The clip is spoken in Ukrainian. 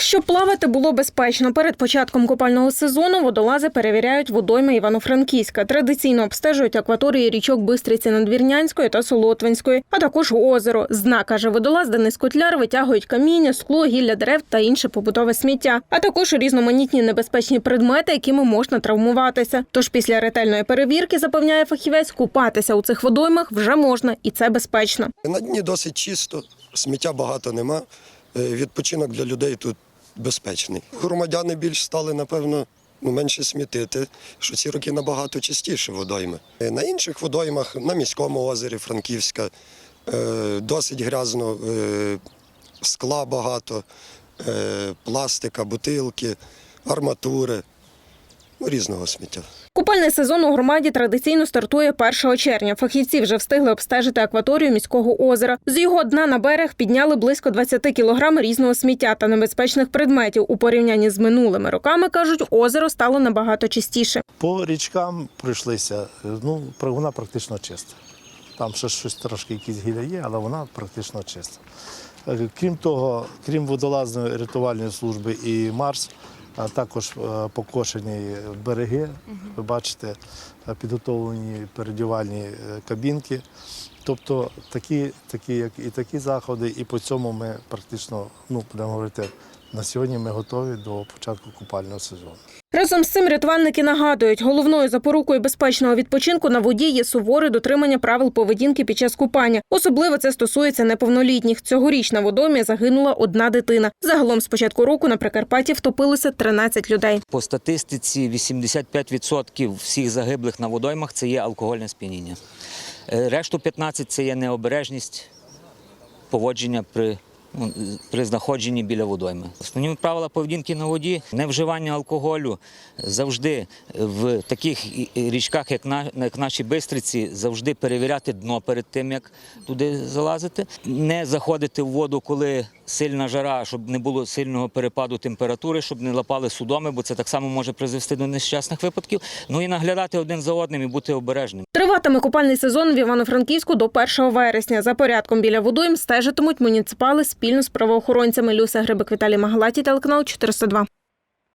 Щоб плавати було безпечно, перед початком купального сезону водолази перевіряють водойми Івано-Франківська. Традиційно обстежують акваторії річок Бистриці Надвірнянської та Солотвинської, а також озеро. З дна, каже водолаз Денис Котляр, витягують каміння, скло, гілля дерев та інше побутове сміття, а також різноманітні небезпечні предмети, якими можна травмуватися. Тож після ретельної перевірки запевняє фахівець, купатися у цих водоймах вже можна, і це безпечно. На дні досить чисто, сміття багато нема. Е, Відпочинок для людей тут безпечний. Громадяни більш стали, напевно, ну, менше смітити, що ці роки набагато чистіше водойми. На інших водоймах, на міському озері Франківська, е, досить грязно, е, скла багато, е, пластика, бутилки, арматури, ну, різного сміття. Купальний сезон у громаді традиційно стартує 1 червня. Фахівці вже встигли обстежити акваторію міського озера. З його дна на берег підняли близько 20 кілограм різного сміття та небезпечних предметів. У порівнянні з минулими роками кажуть, озеро стало набагато чистіше. По річкам пройшлися, ну, вона практично чиста. Там ще щось трошки якісь гілля є, але вона практично чиста. Е, Крім того, крім водолазної рятувальної служби і Марс, а також е, покошені береги, ви бачите, е, підготовлені передівальні е, кабінки. Тобто такі, такі, як і такі заходи, і по цьому ми практично, ну, будемо говорити, на сьогодні ми готові до початку купального сезону. Разом з цим рятувальники нагадують, головною запорукою безпечного відпочинку на воді є суворе дотримання правил поведінки під час купання. Особливо це стосується неповнолітніх. Цьогоріч на водомі загинула одна дитина. Загалом з початку року на Прикарпатті втопилося 13 людей. По статистиці 85% всіх загиблих на водоймах це є алкогольне сп'яніння. Е, Решту 15% це є необережність поводження при, при знаходженні біля водойми. Основні правила поведінки на воді невживання алкоголю завжди в таких річках, як, на, як наші бистриці, завжди перевіряти дно перед тим, як туди залазити. Не заходити в воду, коли сильна жара, щоб не було сильного перепаду температури, щоб не лапали судоми, бо це так само може призвести до нещасних випадків. Ну і наглядати один за одним і бути обережним. Триватиме купальний сезон в Івано-Франківську до 1 вересня. За порядком біля водойм стежитимуть муніципали спільно з правоохоронцями. Люся Грибик, Віталій Магалаті, телеканал 402.